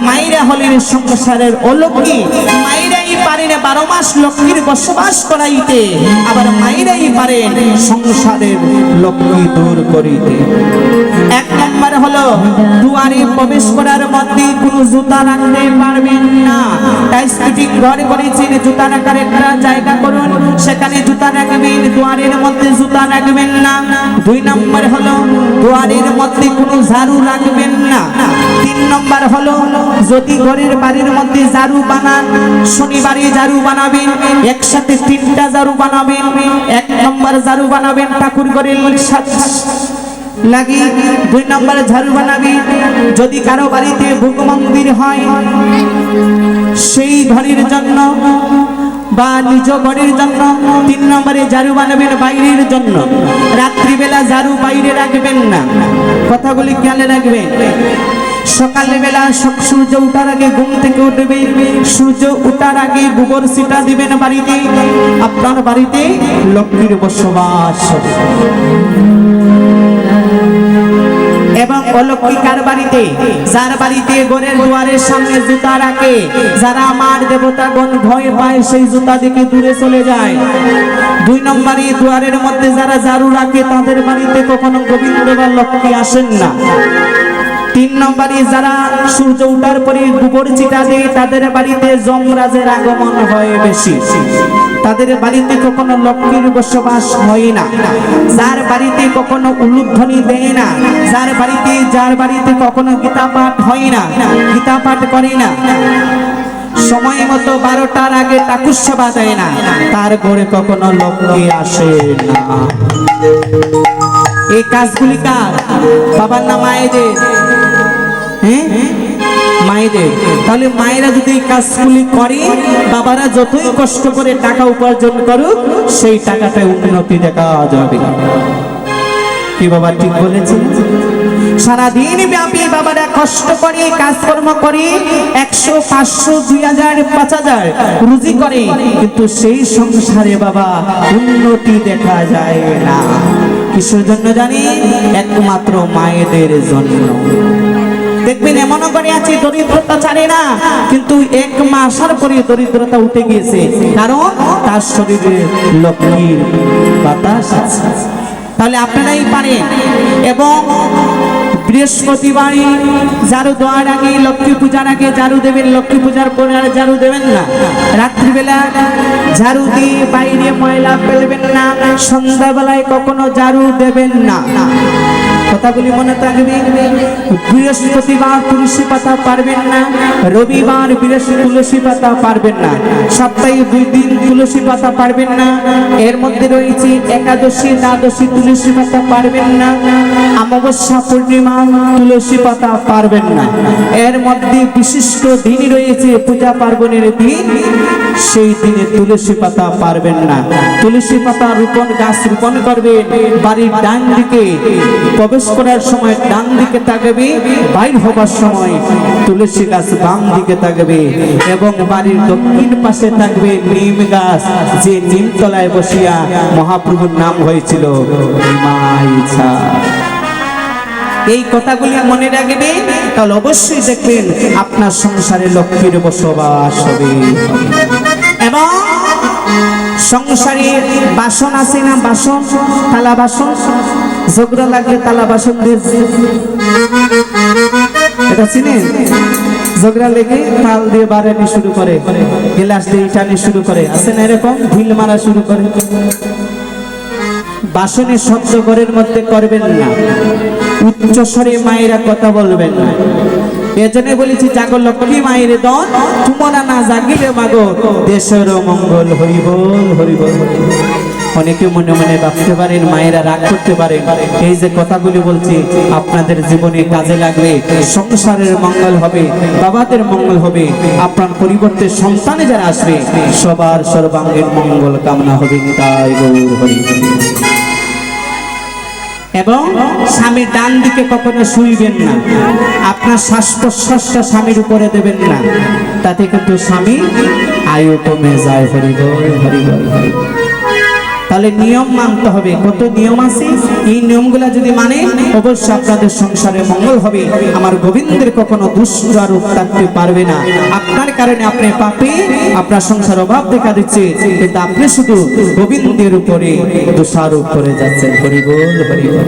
মাইরা হলেন সংসারের অলক্ষী মাইরাই পারেন বারো মাস লক্ষ্মীর বসবাস করাইতে। আবার মাইরাই পারেন সংসারের লক্ষ্মী দূর করিতে। এক নম্বর হলো, দুয়ারে প্রবেশ করার মধ্যে কোনো জুতা রাখতে পারবেন না। তাই স্কুটি ঘর করেছেন, জুতা রাখার একটা জায়গা করুন। সেখানে জুতা রাখবেন, দুয়ারের মধ্যে জুতা রাখবেন না। দুই নম্বর হলো, দুয়ারের মধ্যে কোনো ঝাড়ু রাখবেন না। তিন নম্বর হলো, যদি ঘরের বাড়ির মধ্যে ঝাড়ু বানান, শনিবারে ঝাড়ু বানাবেন, একসাথে তিনটা ঝাড়ু বানাবেন, এক নম্বর ঝাড়ু বানাবেন ঠাকুর ঘরের লাগি, দুই নম্বরে ঝাড়ু বানাবি যদি কারও বাড়িতে ভোগ মন্দির হয়, সেই ঘরের জন্য বা নিজ ঘরের জন্য তিন নম্বরে ঝাড়ু বানাবেন বাইরের জন্য। রাত্রিবেলা ঝাড়ু বাইরে রাখবেন না। কথাগুলি খেয়ালে রাখবেন। সকালবেলা সূর্য উঠার আগে ঘুম থেকে উঠবে। সূর্য উঠার আগে গোবর সিটা দিবেন বাড়িতে। আপনার বাড়িতে লক্ষ্মীর বসবাস এবং অলক্ষী কার বাড়িতে? যার বাড়িতে গোরের দুয়ারের সামনে জুতা রাখে, যারা আমার দেবতাগণ ভয় পায়, সেই জুতা দিকে দূরে চলে যায়। দুই নম্বরে দুয়ারের মধ্যে যারা ঝাড়ু রাখে, তাদের বাড়িতে কখনো গোবিন্দ বা লক্ষ্মী আসেন না। তিন নম্বরে যারা সূর্য উঠার পরে গোবর চিটা দেয়, তাদের বাড়িতে যমরাজের আগমন হয় বেশি। তাদের বাড়িতে কখনো লক্ষ্মীর বসবাস হয় না। যার বাড়িতে কখনো উলুধ্বনি দেয় না। যার বাড়িতে যার বাড়িতে কখনো গীতা পাঠ হয় না। গীতা পাঠ করে না। সময় মতো বারোটার আগে টাকুর সেবা দেয় না। তার ঘরে কখনো লক্ষ্মী আসে না। এই কাজগুলি কার? বাবার না মায়েদের? হ্যাঁ? মায়েদের। তাহলে মায়েরা যদি এই কাজগুলি করে, বাবারা যতই কষ্ট করে টাকা উপার্জন করুক, সেই টাকাটা উন্নতি দেখা যাবে। কি বাবা ঠিক বলেছেন। সারাদিন ব্যাপী বাবারা কষ্ট করে, কাজকর্ম করে, একশো, পাঁচশো, দুই হাজার, পাঁচ হাজার রুজি করে, কিন্তু সেই সংসারে বাবা উন্নতি দেখা যায় না। কিসের জন্য জানি? একমাত্র মায়েদের জন্য। দেখবেন এমনও করে আছে, দরিদ্রতা ছাড়ে না, কিন্তু এক মাস আসার পরে দরিদ্রতা উঠে গিয়েছে। কারণ তার শরীরে লক্ষ্মীর বাতাস আছে। তাহলে আপনারাই পারেন। এবং বৃহস্পতিবারই ঝাড়ু দেওয়ার আগে, লক্ষ্মী পূজার আগে ঝাড়ু দেবেন, লক্ষ্মী পূজার পরে আর ঝাড়ু দেবেন না। রাত্রিবেলা ঝাড়ু দিয়ে বাইরে ময়লা ফেলবেন না, সন্ধ্যাবেলায় কখনো ঝাড়ু দেবেন না। কথাগুলি মনে থাকবে। বৃহস্পতিবার তুলসী পাতা পারবেন না, রবিবার বৃহস্পতি তুলসী পাতা পারবেন না, সপ্তাহে দুই দিন তুলসী পাতা পারবেন না, এর মধ্যে রয়েছে একাদশী, দ্বাদশী তুলসী পাতা পারবেন না, অমাবস্যা পূর্ণিমা তুলসী পাতা পারবেন না। এর মধ্যে বিশিষ্ট দিন রয়েছে পূজা পার্বণের দিন, সেই দিনে তুলসী পাতা পারবেন না। তুলসী পাতা রোপণ গাছ রোপণ করবে, বাড়ির ডান দিকে করার সময় ডান দিকে তাকাবে, বাইর হবার সময় তুলসী গাছ বাম দিকে থাকবে এবং বাড়ির দক্ষিণ পাশে থাকবে নিম গাছ, যে নিম তলায় বসিয়া মহাপ্রভুর নাম হয়েছিল এই কথাগুলি মনে রাখবে, তাহলে অবশ্যই দেখবেন আপনার সংসারে লক্ষ্মীর বসবাস হবে। এবং সংসারে বাসন আছে না বাসন? থালা বাসন? ঝগড়া লাগলে তালা বাসন দিয়ে। এটা ঝগড়া লেগে তাল দিয়ে বাড়ানি শুরু করে, গিলাস দিয়ে টানি শুরু করে। আছে না এরকম? ঢিল মারা শুরু করে। বাসনে শব্দ ঘরের মধ্যে করবেন না। উচ্চ স্বরে মায়েরা কথা বলবেন না। এজন্য বলেছি, জাগো লক্ষ্মী মায়ের দন তোমরা না জাগিলে মাগো দেশের মঙ্গল হরিবল হরিবল হরিবল। অনেকে মনে মনে ভাবতে পারেন মায়েরা রাগ করতে পারে এই যে কথাগুলি বলছি, আপনাদের জীবনে কাজে লাগবে, সংসারের মঙ্গল হবে, বাবাদের মঙ্গল হবে আপনার পরিবর্তে সন্তানে যারা আসবে, সবার সর্বাঙ্গীন মঙ্গল কামনা হবে। এবং স্বামীর ডান দিকে কখনো শুইবেন না, আপনার শ্বাস প্রশ্বাসটা স্বামীর উপরে দেবেন না, তাতে কিন্তু স্বামী আয়ু কমে যায় হরিবল হরিবল হরিবল তাহলে নিয়ম মানতে হবে। কত নিয়ম আছে? এই নিয়মগুলো যদি মানে অবশ্যই আপনাদের সংসারে মঙ্গল হবে। আমার গোবিন্দের কখনো দুষ্ট আরোপ থাকতে পারবে না। আপনার কারণে আপনি পাপে, আপনার সংসার অভাব দেখা দিচ্ছে। কিন্তু আপনি শুধু গোবিন্দের উপরে দোষারোপ করে যাচ্ছেন। হরিবল হরিবল